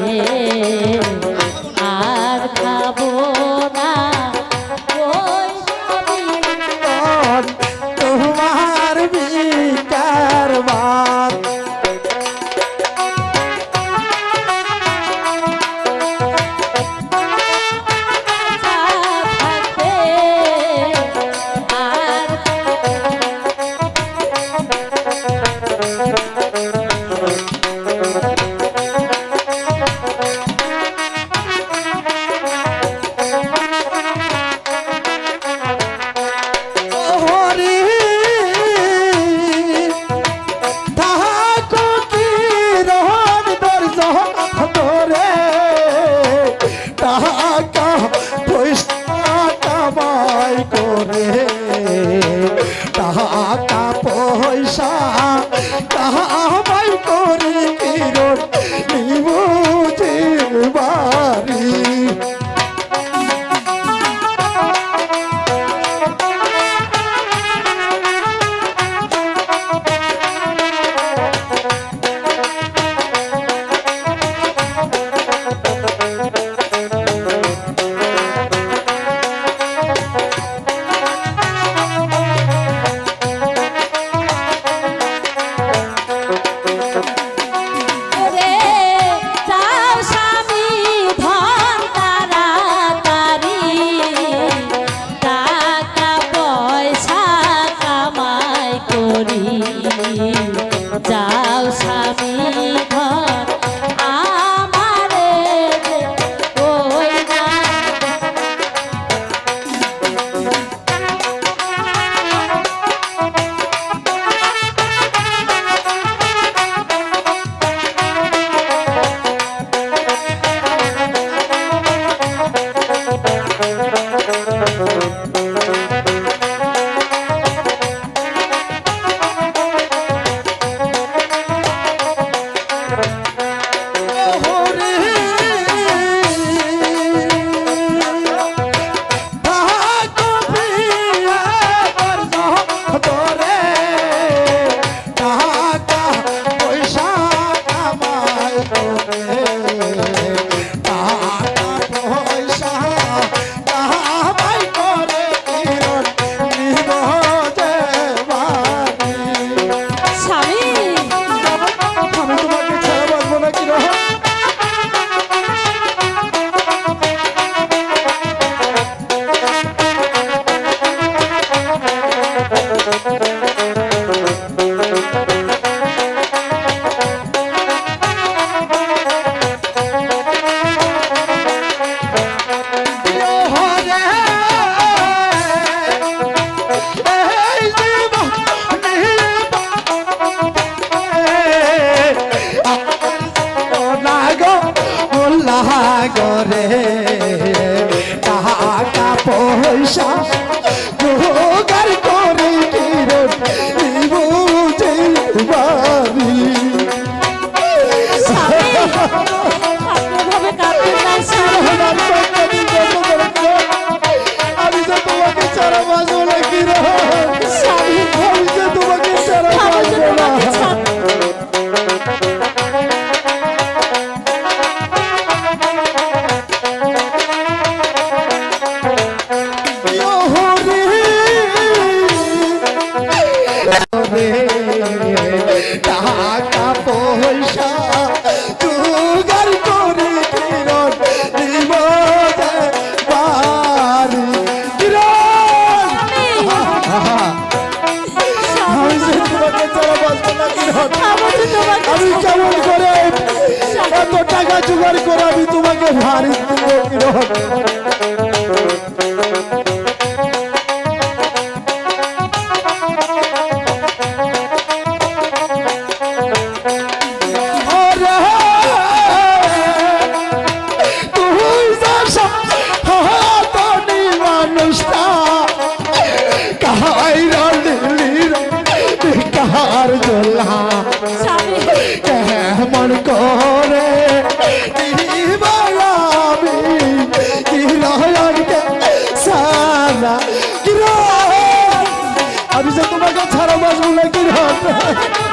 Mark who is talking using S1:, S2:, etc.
S1: 嗯 তাহা আহ্বান করে কিরোর Thank you. সাগরে।
S2: টাকা পয়সা
S1: জোগাড় করে
S2: বুঝে বাড়ি।
S1: টাকা পয়সা জোগাড় করে কিরণ দিব বাড়ি। কিরণ! আমি যে তোমাকে ছাড়া বাঁচবো না, কিরণ? আমি কেমন করে এত টাকা জোগাড় করে আমি তোমাকে ভারী কিরণ? আমি যে তোমাকে ছাড়া বাঁচবো না কিরণ